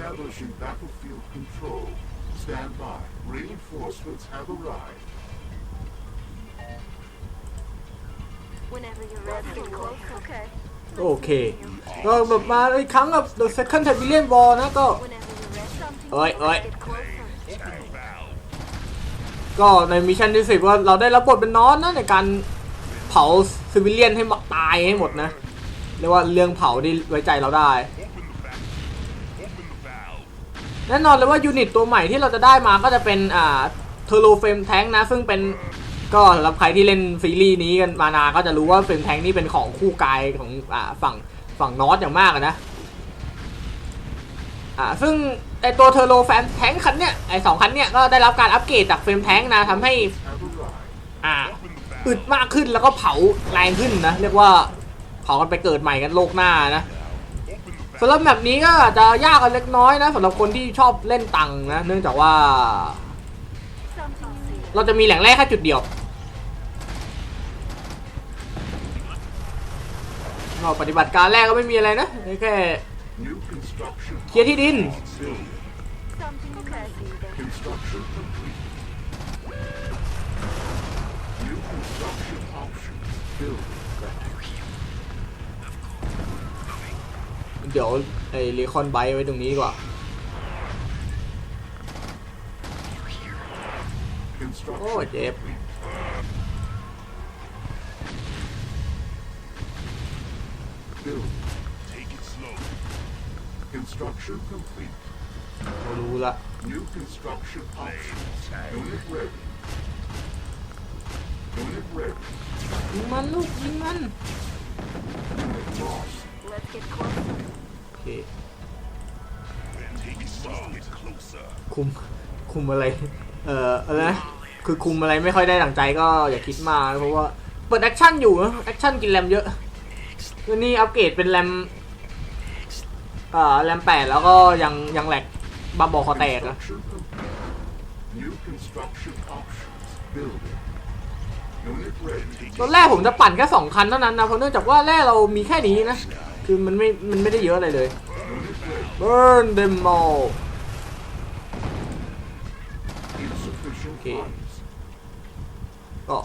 Establishing battlefield control. Stand by. Reinforcements have arrived. Whenever you're ready. Let's get close. Okay. โอเคก็แบบมาอีกครั้งกับ The Second Siberian War นะก็ Whenever you're ready. Something. Oi, oi. Let's get closer. ก็ในมิชชั่นที่สิบว่าเราได้รับบทเป็นน้อนนะในการเผาซิวิเลียนให้หมดตายให้หมดนะ เรียกว่าเรื่องเผาที่ไว้ใจเราได้ แน่นอนเลยว่ายูนิตตัวใหม่ที่เราจะได้มาก็จะเป็นอ่าเทอร์โลเฟมแทงนะ ซึ่งเป็นก็สำหรับใครที่เล่นซีรีส์นี้กันมานานก็จะรู้ว่าเฟมแทงนี่เป็นของคู่กายของอ่าฝั่งฝั่งนอตอย่างมากนะอ่าซึ่งไอตัวเทอร์โลแฟมแทงคันเนี้ยไอสองคันเนี้ยก็ได้รับการอัปเกรดจากเฟมแทงนะทำให้อ่าอึดมากขึ้นแล้วก็เผาแรงขึ้นนะ เรียกว่าเผากันไปเกิดใหม่กันโลกหน้านะ สำหรับแบบนี้ก็อาจจะยากกันเล็กน้อยนะสำหรับคนที่ชอบเล่นตังนะ เนื่องจากว่า เราจะมีแหล่งแร่แค่จุดเดียวก็ปฏิบัติการแรกก็ไม่มีอะไรนะแค่เคลียร์ที่ดิน เดี๋ยวไอ้รีคอนไบไว้ตรงนี้ดีกว่า โอ้เจ็บรู้ละมันลูกยิงมัน Unit lost. Let's get closer. โอเค Take it slow. Get closer. คุมคุมอะไร เอ่ออะไรนะ คือคุมอะไรไม่ค่อยได้ดั่งใจก็อย่าคิดมากเพราะว่าเปิดแอคชั่นอยู่นะแอคชั่นกินแรมเยอะแล้วนี่อัปเกรดเป็นแรมอ่าแรมแปดแล้วก็ยังยังแหลกบ้าบอคอแตกอะ Construction complete. New construction options. Building. Unit ready. ตอนแรกผมจะปั่นแค่สองคันเท่านั้นนะเพราะเนื่องจากว่าแร่เรามีแค่นี้นะ คือมันไม่ มันไม่ได้เยอะอะไรเลย burn them all โอเคก็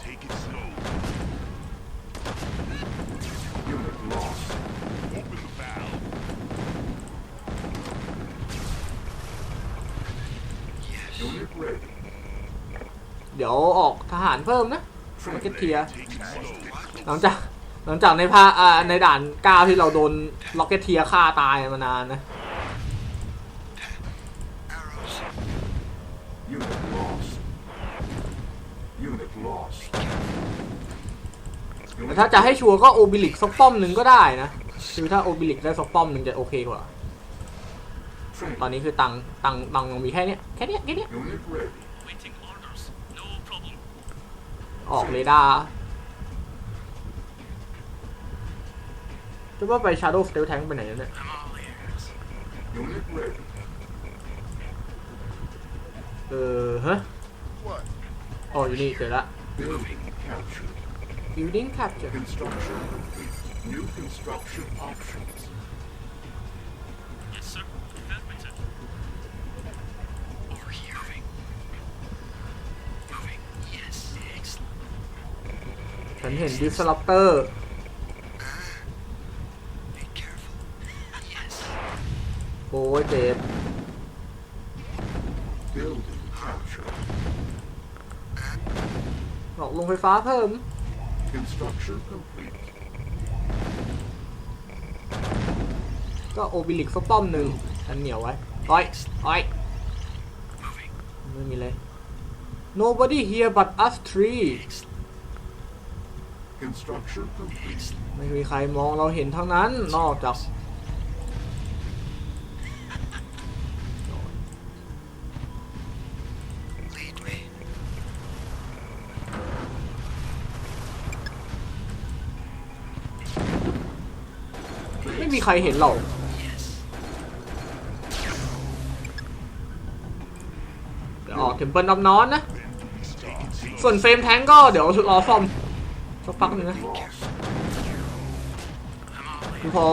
เดี๋ยวออกทหารเพิ่มนะมาเก็ตเทียหลังจาก หลังจากในภาอ่าในด่านก้าวที่เราโดนล็อกเก็ตเทียฆ่าตายมานานนะ Unit lost. Unit lost. แต่ถ้าจะให้ชัวร์ก็โอบิลิกสักป้อมหนึ่งก็ได้นะ คือถ้าโอบิลิกได้สักป้อมหนึ่งจะโอเคกว่า Training. ตอนนี้คือตังค์ตังค์ตังค์มีแค่เนี้ยแค่เนี้ยแค่เนี้ย Unit ready. Waiting orders. No problem. ออกเรดาร์ จะว่าไป Shadow Steel Tank ไปไหนแล้วเนี่ย I'm all ears. Unit ready. เออฮะ What? อ๋ออยู่นี่เจอละ Building captured. Building Capture Construction complete. New construction options. Yes, sir. Affirmative. Over here. Moving. Moving. Yes. Excellent. ฉันเห็น Disruptor โอ้ยเจ็บหลอกลงไฟฟ้าเพิ่ม ก็โอบิลิกสักป้อมหนึ่งอันเหนียวไว้ไปไปไม่มีเลย nobody here but us three ไม่มีใครมองเราเห็นทั้งนั้นนอกจาก ใครเห็นเราเดี๋ยวออกเทมเพิลนับนอนนะ ส่วนเฟรมแทงก็เดี๋ยวรอซ่อมสักพักหนึงนะพอ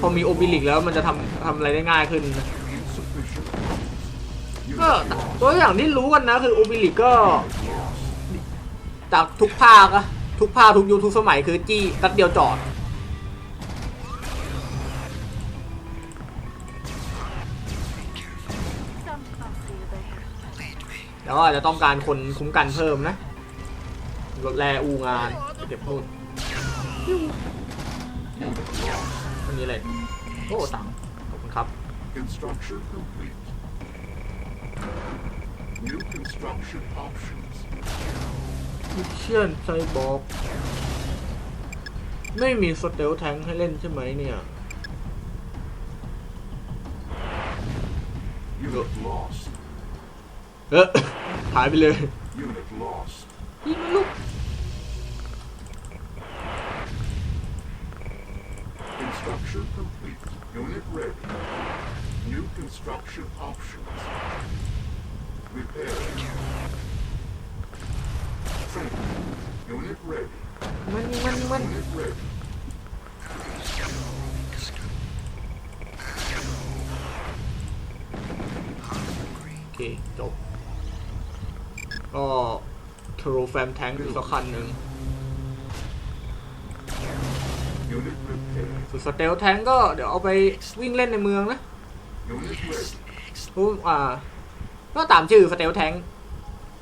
พอมีโอบิลิกแล้วมันจะทำทำอะไรได้ง่ายขึ้นก็ตัวอย่างที่รู้กันนะคือโอบิลิกก็ จากทุกภาคอะทุกภาคทุกยุคทุกสมัยคือจี้ตัดเดียวจอด แล้วก็อาจจะต้องการคนคุ้มกันเพิ่มนะรถแรอูงานเก็บนู่นวันนี้อะไรโอ้ตังค์ขอบคุณครับ Construction complete. New construction options. มิชชั่นไซบอร์กไม่มีสเตลแทงให้เล่นใช่ไหมเนี่ย Unit lost. เออ หายไปเลย Unit lost. ยิงมันลูก Construction complete. Unit ready. New construction options. Repairing. Training. Unit ready. มันยิงมันยิงมัน Unit ready. โอเคจบ ก็ทรูแฟมแทงอีกสักคันหนึ่ง Unit repaired. ส่วนสเตลแทงก็เดี๋ยวเอาไปวิ่งเล่นในเมืองนะ Unit ready. เพราะอ่า ก็ตามชื่อสเตลแทง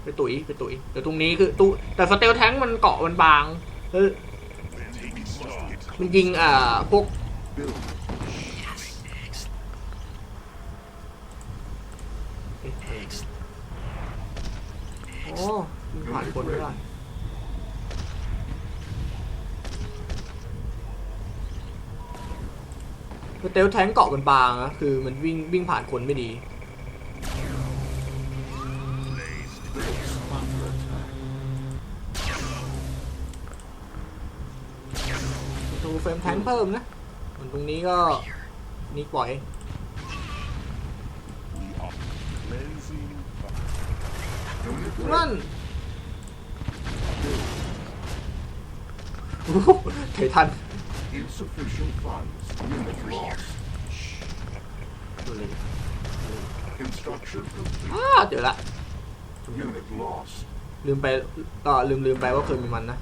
ไปตุ๋ยไปตุ๋ยแต่ตรงนี้คือตุแต่สเตลแทงมันเกาะมันบางเออมันยิงอ่าพวก Build. โอ้ยิง ผ่านคนไม่ได้เตลแทงเกาะมันบางอะคือมันวิ่งวิ่งผ่านคนไม่ดีดูเฟรมแทงเพิ่มนะส่วนตรงนี้ก็นี่ปล่อย Unit นั่น ready. โอ้โหเททัน Insufficient funds. Unit lost. ดูเไททันอ้าเจอละลืมไปต่อลืมลืมไปว่าเคยมีมันนะ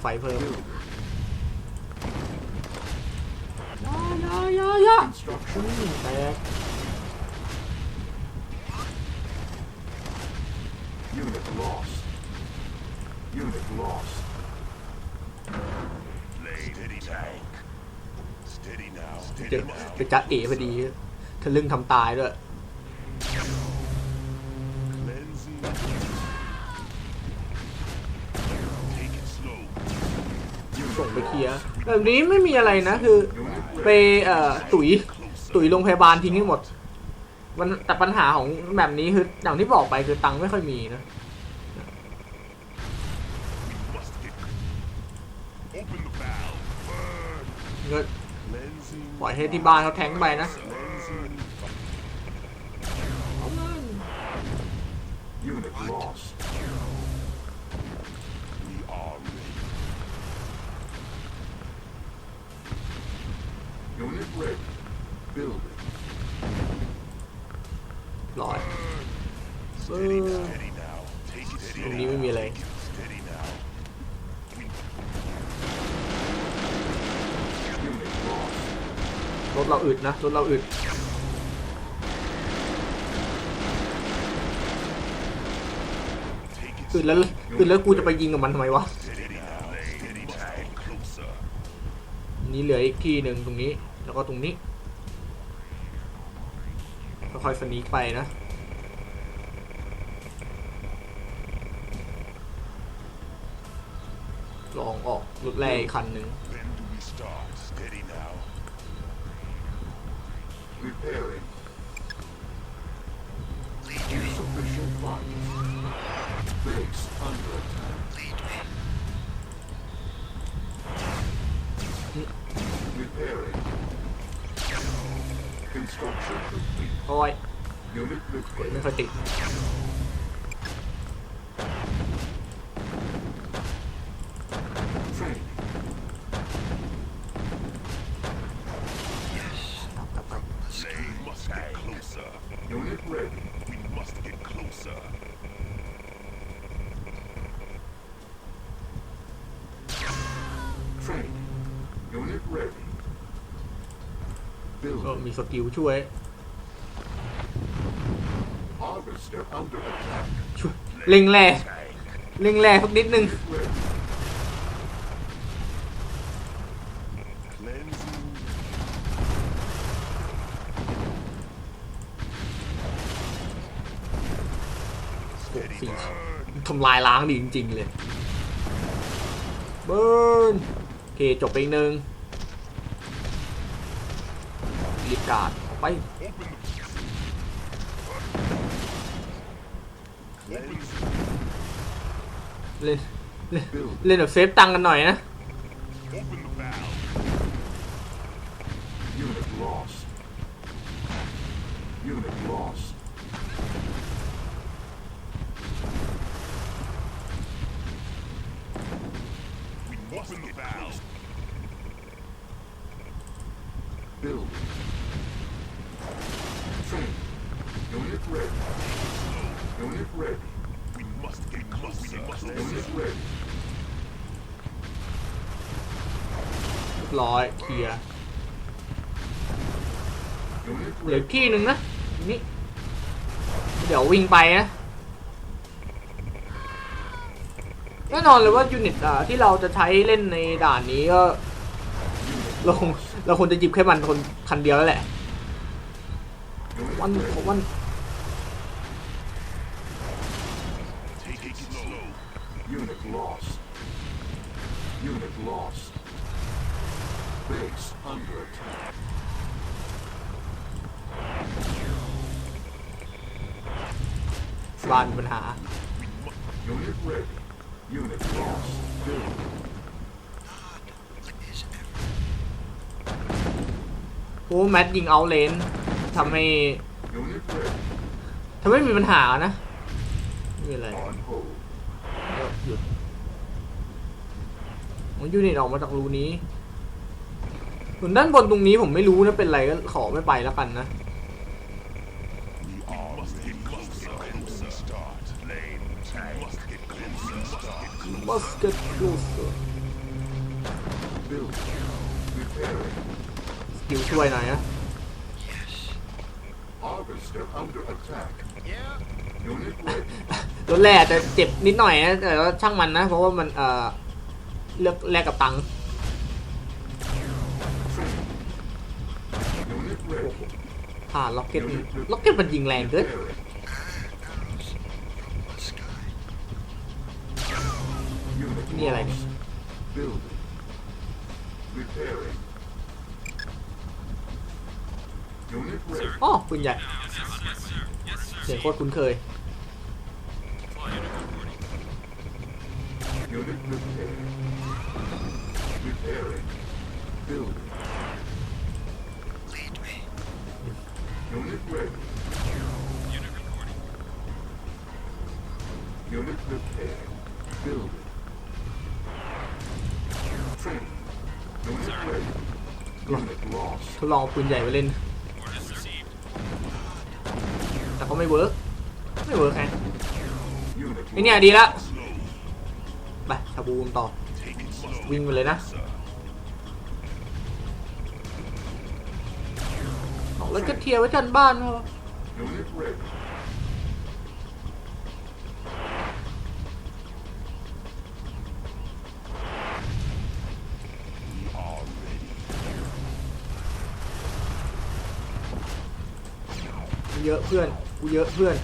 ไฟเพิ่มยายายายา Unit lost. Unit lost. Steady tank. Steady now. เจ Steady อ now. เจอจัดเอ๋พอดีทะลึ่งทำตายด้วยส่งไปเคลียร์แบบนี้ไม่มีอะไรนะคือ ไปเอ่อตุ๋ยตุ๋ยโรงพยาบาลทิ้งให้หมดมันแต่ปัญหาของแบบนี้คืออย่างที่บอกไปคือตังค์ไม่ค่อยมีนะเงิน ปล่อยเห้ที่บ้านเขาแทงไปนะลอยตรงนี้ไม่มีอะไร รถเราอึดนะ รถเราอึดอึดแล้วอึดแล้วกูจะไปยิงกับมันทำไมวะ นี่เหลืออีกที่หนึ่งตรงนี้ แล้วก็ตรงนี้ค่อยๆสนีกไปนะลองออกรถแรกอีกคันหนึ่ง Repairing. Lead me. Insufficient funds. Base under attack. Lead me. Repairing. Construction complete. โอ้ย Unit ไม่ repaired. ค่อยติด สกิลช่วยช่วยเล็งแร่เล็งแร่สักนิดนึงสี่ทำลายล้างดีจริง ๆ เลย เบิร์นโอเค จบไปอีกหนึ่ง รีบการ์ดไปเล่นเล่นเล่นแบบเซฟตังกันหน่อยนะ ready. Unit ready. We must get closer. We must Unit ready. เรียบร้อยเคลียร์ Unit เหลือ ready. ที่หนึ่งนะนี่เดี๋ยววิ่งไปนะแน่นอนเลยว่ายูนิตอ่าที่เราจะใช้เล่นในด่านนี้ก็เราคงเราควรจะหยิบแค่มันคนคันเดียวแล้วแหละ Unit วัน ready. วัน Take it slow. Unit lost. Unit lost. Base under attack. บ้านมีปัญหา Unit ready. Unit lost. Building. What is everything? โอ้แมทยิงเอาเลนทำให้ Unit ready. ทำให้มีปัญหานะไม่มีอะไร On hold. ก็หยุด มันยูนิตออกมาจากรูนี้ส่วนด้านบนตรงนี้ผมไม่รู้นะเป็นไรก็ขอไม่ไปแล้วกันนะ We all must get closer. Closer. Start. Lane. We must get closer. Start. Must get closer Building. Repairing. สกิลช่วยหน่อยนะ Yes. Harvester under attack. Unit ready. รถแรกจะเจ็บนิดหน่อยนะแต่ว่าช่างมันนะ เพราะว่ามันเอ่อ เลือกแลกกับตังค์ผ่าล็อกเก็ตล็อกเก็ตมันยิงแรงเกินนี่อะไรนี่อ๋อปืนใหญ่เสียโคตรคุ้นเคย ทดลองปืนใหญ่ไปเล่น แต่ก็ไม่เวิร์กไม่เวิร์กไงไอเนี่ยดีละ ไปสบูมต่อ วิ่งไปเลยนะเอาแล้วก็เทียร์ไว้จันบ้านเขาเยอะเพื่อน กูเยอะเพื่อน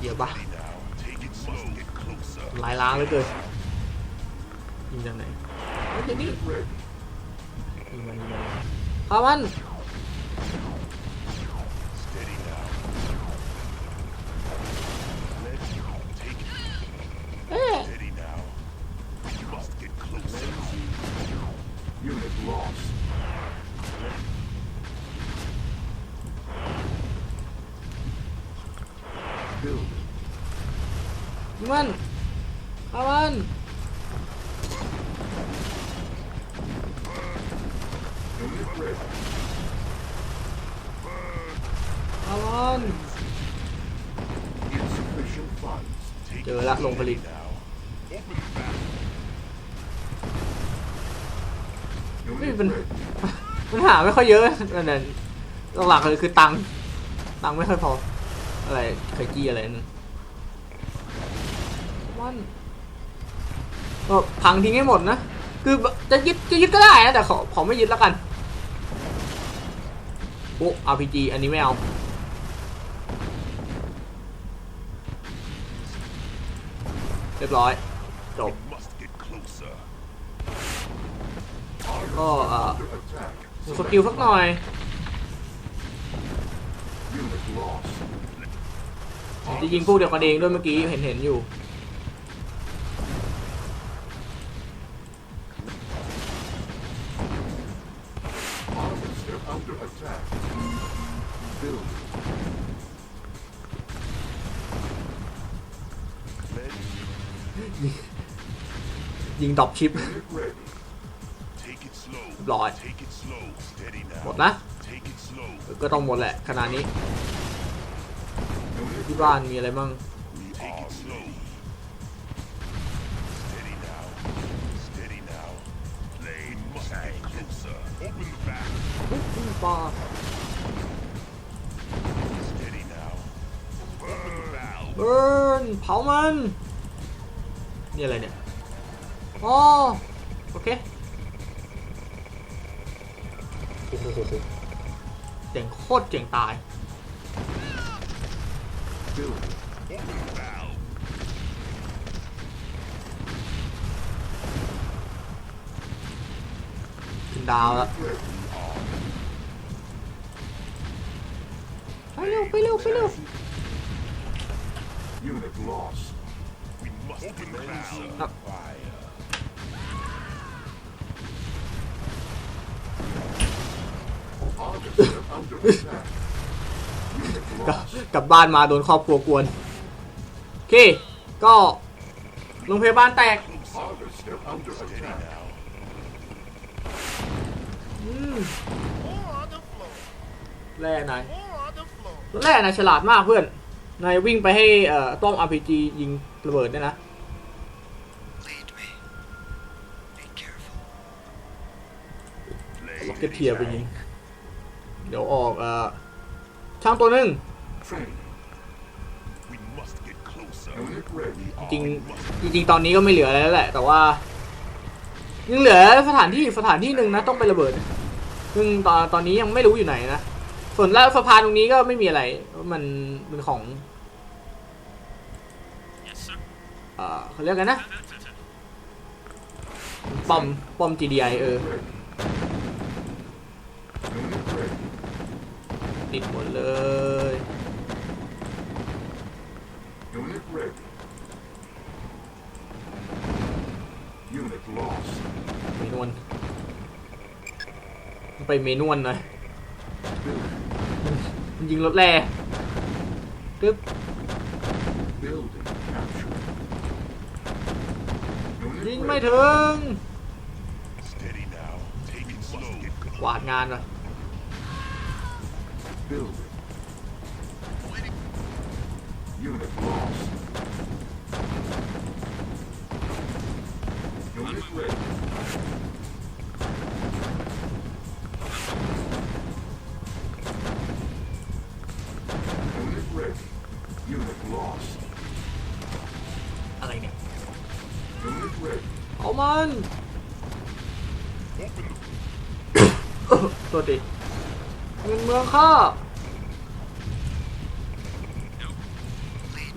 เดี๋ยวปะ Now. Take it slow. Get closer. ลายล้างเหลยเกินยิงจากไหนเอาเดี๋ยวนี้ Unit ready. ยิงมันยิงมันฆ่ามัน ไม่เป็นปัญหาไม่ค่อยเยอะนั่นน่ะหลักๆเลยคือตังค์ตังค์ไม่ค่อยพอ อะไรเคยกี้อะไรนั่นมันก็พังทิ้งให้หมดนะ คือจะยึดจะยึดก็ได้นะ แต่ขอขอไม่ยึดแล้วกัน โอ้ RPG อันนี้ไม่เอาเรียบร้อย จบ We must get closer. ก็สกิลสักหน่อยจะยิงพวกเดียวกันเองด้วยเมื่อกี้เห็นเห็นอยู่ยิงดอบชิป รียบร้อย หมดนะก็ต้องหมดแหละขนาดนี้ ที่บ้านมีอะไรบ้างปาเบิร์นเผามัน นี่อะไรเนี่ย อ๋อ โอเค เจ๋งโคตรเจ๋งตาย building. Open the valve. ขึ้นดาวแล้ว Ready. ไปเร็วไปเร็วไปเร็ว Unit lost. We must open the valve. กลับ lost. กลับบ้านมาโดนครอบครัวกวน โอเค ก็โรงพยาบาลแตก Harvester under Steady attack. now. อืม More on the floor. แร่นาย More on the floor. แร่นายฉลาดมากเพื่อน นายวิ่งไปให้เอ่อต้อม RPG ยิงระเบิดเนี่ยนะ Lead me. Be careful. ล็อกเก็ตเทียร์ไปยิง เดี๋ยวออกเอ่อช่างตัวหนึ่งจริงจริงตอนนี้ก็ไม่เหลืออะไรแล้วแหละ แต่ว่ายังเหลือสถานที่สถานที่หนึ่งนะต้องไประเบิด ซึ่งตอนตอนนี้ยังไม่รู้อยู่ไหนนะ ส่วนแล้วสะพานตรงนี้ก็ไม่มีอะไร มันเป็นของเขาเรียกกันนะปอมปอม GDI เออ Unit ready. ติดหมดเลย Unit ready. Unit lost. เมนวนไปเมนวนหน่อย Building. มันยิงรถแร่ปึ๊บ Building captured. ยิง Unit ไม่ ready. ถึง Steady now. Take it slow. กวาดงานว่ะ Building. Unit lost. Unit ready. Unit ready. Unit lost. อะไรเนี่ย Unit ready. เอามัน Open the ตัวดิเงินเมืองข้า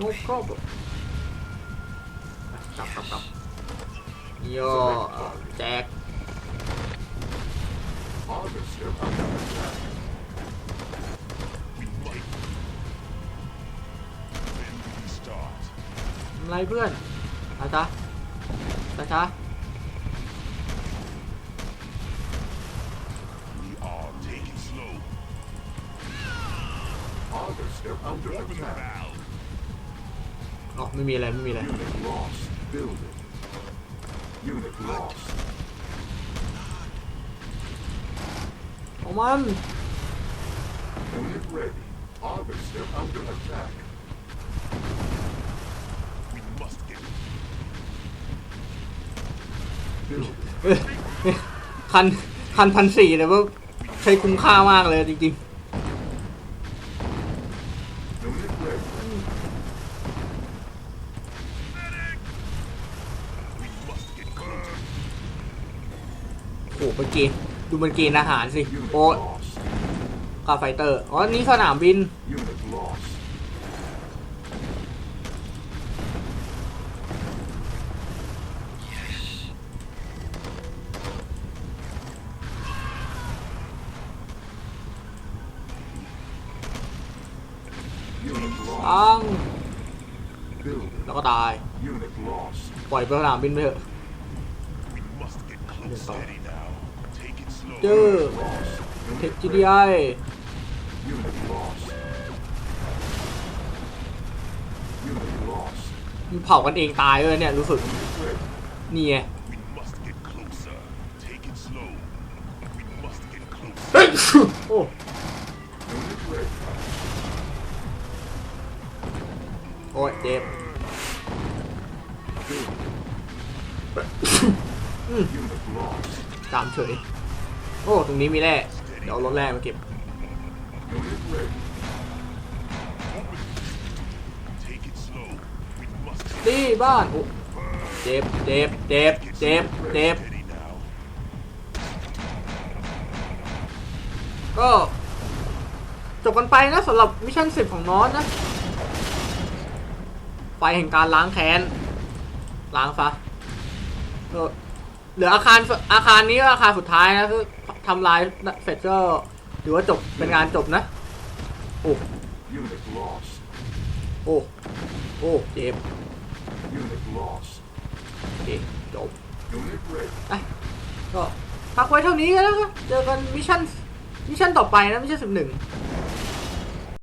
Lead น me. กครอบกลับกลับกลับย่อเอ่อแจก Harvester under attack. We must. When do we start? อะไรเพื่อนอาจ้าช้าช้า We ไม่มีอะไรไม่มีอะไรโองมันคันคันพันสี่เลยว่าใช้คุ้มค่ามากเลยจริงๆ ๆโอ้เมื่อกี้ดูมันเกณฑ์อาหารสิ Unit โอ้ lost. คาไฟเตอร์อ๋อนี่สนามบิน Unit lost. Unit ปัง lost. Building. แล้วก็ตาย Unit lost. ปล่อยไปสนามบินไปเถอะ เจอเทคจีดีไอมันเผากันเองตายเลยเนี่ย รู้สึก นี่ไงโอ้โอ้ยเจ็บตามเฉย โอ้ ตรงนี้มีแร่ เดี๋ยวเอารถแร่มาเก็บ ตีบ้าน โอ้ เจ็บ เจ็บ เจ็บ เจ็บ เจ็บ ก็จบกันไปนะสำหรับมิชชั่น10ของนอสนะไฟแห่งการล้างแค้น ล้างซะเหลืออาคารอาคารนี้ก็อาคารสุดท้ายนะคือ ทำลายเสร็จก็ถือว่าจบเป็นงานจบนะ โอ้ โอ้ โอ้เจ็บโอเคจบก็พักไว้เท่านี้กันแล้วครับเจอกันมิชชั่นมิชชั่นต่อไปนะมิชชั่นสิบหนึ่ง